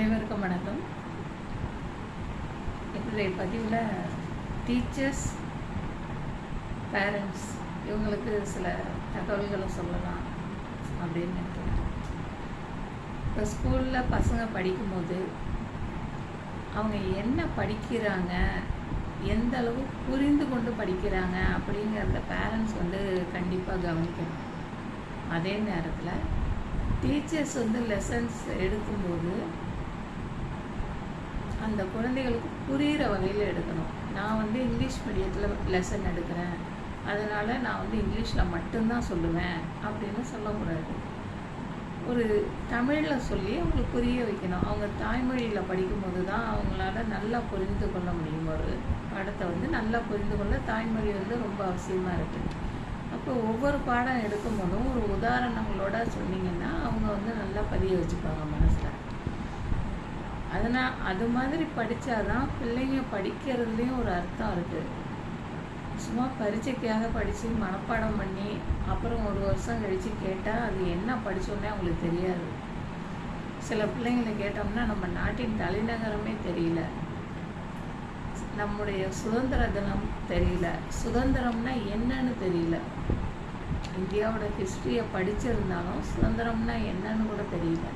அனைவருக்கும் வணக்கம். என்னுடைய பதிவில் டீச்சர்ஸ் பேரண்ட்ஸ் இவங்களுக்கு சில தகவல்களை சொல்லலாம் அப்படின்னு நினைக்கிறேன். இப்போ ஸ்கூலில் பசங்க படிக்கும்போது அவங்க என்ன படிக்கிறாங்க எந்த அளவு புரிந்து கொண்டு படிக்கிறாங்க அப்படிங்கிறத பேரண்ட்ஸ் வந்து கண்டிப்பாக கவனிக்கணும். அதே நேரத்தில் டீச்சர்ஸ் வந்து லெசன்ஸ் எடுக்கும்போது அந்த குழந்தைகளுக்கு புரிகிற வகையில் எடுக்கணும். நான் வந்து இங்கிலீஷ் மீடியத்தில் லெசன் எடுக்கிறேன். அதனால் நான் வந்து இங்கிலீஷில் மட்டும்தான் சொல்லுவேன் அப்படின்னு சொல்லக்கூடாது. ஒரு தமிழில் சொல்லி அவங்களுக்கு புரிய வைக்கணும். அவங்க தாய்மொழியில் படிக்கும்போது தான் அவங்களால நல்லா புரிந்து கொள்ள முடியும். ஒரு படத்தை வந்து நல்லா புரிந்து கொள்ள தாய்மொழி வந்து ரொம்ப அவசியமாக இருக்குது அப்போ ஒவ்வொரு பாடம் எடுக்கும்போதும் ஒரு உதாரணங்களோட சொன்னீங்கன்னா அவங்க வந்து நல்லா பதிய வச்சுப்பாங்க மனசில். அதனால் அது மாதிரி படித்தாதான் பிள்ளைங்க படிக்கிறதுலேயும் ஒரு அர்த்தம் இருக்குது சும்மா பரீட்சைக்காக படித்து மனப்பாடம் பண்ணி அப்புறம் ஒரு வருஷம் கழித்து கேட்டால் அது என்ன படித்தோன்னே அவங்களுக்கு தெரியாது. சில பிள்ளைங்களை கேட்டோம்னா நம்ம நாட்டின் தலைநகரமே தெரியல. நம்முடைய சுதந்திர தினம் தெரியல. சுதந்திரம்னா என்னன்னு தெரியல. இந்தியாவோட ஹிஸ்ட்ரியை படிச்சிருந்தாலும் சுதந்திரம்னா என்னன்னு கூட தெரியல.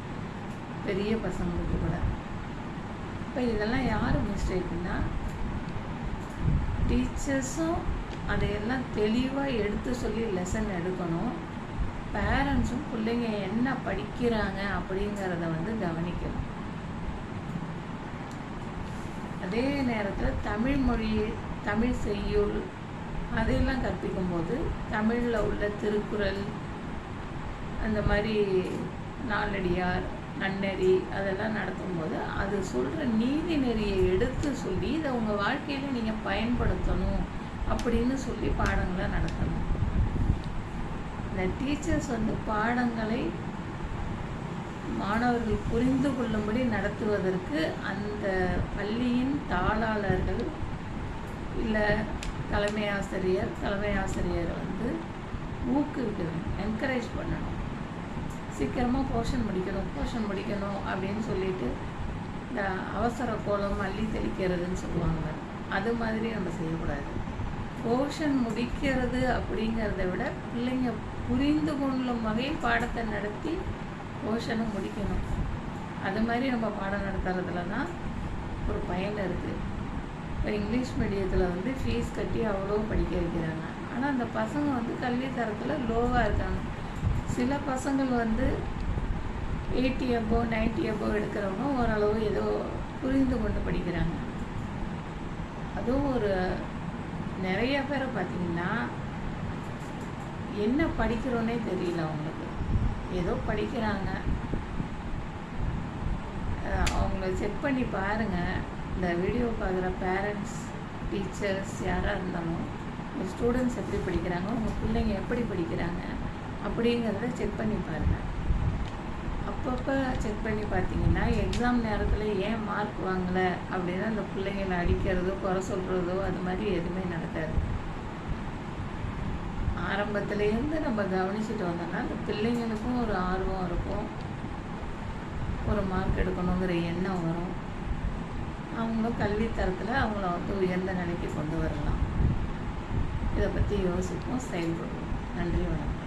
பெரிய பசங்களுக்கு கூட. இப்போ இதெல்லாம் யார் மிஸ்டேக்குன்னா டீச்சர்ஸும் அதையெல்லாம் தெளிவாக எடுத்து சொல்லி லெசன் எடுக்கணும். பேரண்ட்ஸும் பிள்ளைங்க என்ன படிக்கிறாங்க அப்படிங்கிறத வந்து கவனிக்கணும். அதே நேரத்தில் தமிழ் மொழி தமிழ் செய்யுள் அதையெல்லாம் கற்பிக்கும் போது தமிழில் உள்ள திருக்குறள் அந்த மாதிரி நாலடியார் நன்னெறி அதெல்லாம் நடத்தும்போது அது சொல்கிற நீதி நெறியை எடுத்து சொல்லி இதை உங்கள் வாழ்க்கையில் நீங்கள் பயன்படுத்தணும் அப்படின்னு சொல்லி பாடங்களை நடத்தணும். இந்த டீச்சர்ஸ் வந்து பாடங்களை மாணவர்கள் புரிந்து கொள்ளும்படி நடத்துவதற்கு அந்த பள்ளியின் தாளாளர்கள் இல்லை தலைமை ஆசிரியர் தலைமை ஆசிரியர் வந்து ஊக்குவிக்கணும் என்கரேஜ் பண்ணணும். சீக்கிரமாக போர்ஷன் முடிக்கணும் போர்ஷன் முடிக்கணும் அப்படின்னு சொல்லிட்டு இந்த அவசர கோலம் அள்ளி தெளிக்கிறதுன்னு சொல்லுவாங்க. அது மாதிரி நம்ம செய்யக்கூடாது. போர்ஷன் முடிக்கிறது அப்படிங்கிறத விட பிள்ளைங்க புரிந்து கொள்ளும் வகையில் பாடத்தை நடத்தி போர்ஷனை முடிக்கணும். அது மாதிரி நம்ம பாடம் நடத்துறதுல தான் ஒரு பயன் இருக்குது இப்போ இங்கிலீஷ் மீடியத்தில் வந்து ஃபீஸ் கட்டி அவ்வளோ படிக்க வைக்கிறாங்க. ஆனால் அந்த பசங்க வந்து கல்வி தரத்தில் லோவாக இருக்காங்க. சில பசங்கள் வந்து எயிட்டி அபோ நைன்ட்டி அபோ எடுக்கிறவங்க ஓரளவு ஏதோ புரிந்து கொண்டு படிக்கிறாங்க. அதுவும் ஒரு நிறைய பேரை பார்த்தீங்கன்னா என்ன படிக்கிறோன்னே தெரியல அவங்களுக்கு. ஏதோ படிக்கிறாங்க. அவங்கள செக் பண்ணி பாருங்கள் இந்த வீடியோ பார்க்குற பேரண்ட்ஸ் டீச்சர்ஸ் யாராக இருந்தாலும் உங்கள் ஸ்டூடெண்ட்ஸ் எப்படி படிக்கிறாங்க உங்கள் பிள்ளைங்க எப்படி படிக்கிறாங்க அப்படிங்கிறத செக் பண்ணி பாருங்கள் அப்பப்போ செக் பண்ணி பார்த்தீங்கன்னா எக்ஸாம் நேரத்தில் ஏன் மார்க் வாங்கலை? அப்படின்னா அந்த பிள்ளைங்களை அடிக்கிறதோ குறை சொல்கிறதோ அது மாதிரி எதுவுமே நடக்காது. ஆரம்பத்துலேருந்து நம்ம கவனிச்சுட்டு வந்தோம்னா அந்த பிள்ளைங்களுக்கும் ஒரு ஆர்வம் இருக்கும். ஒரு மார்க் எடுக்கணுங்கிற எண்ணம் வரும். அவங்களும் கல்வி தரத்தில் அவங்கள வந்து உயர்ந்த நிலைக்கு கொண்டு வரலாம். இதை பற்றி யோசிப்போம் செயல்படுவோம். நன்றி வணக்கம்.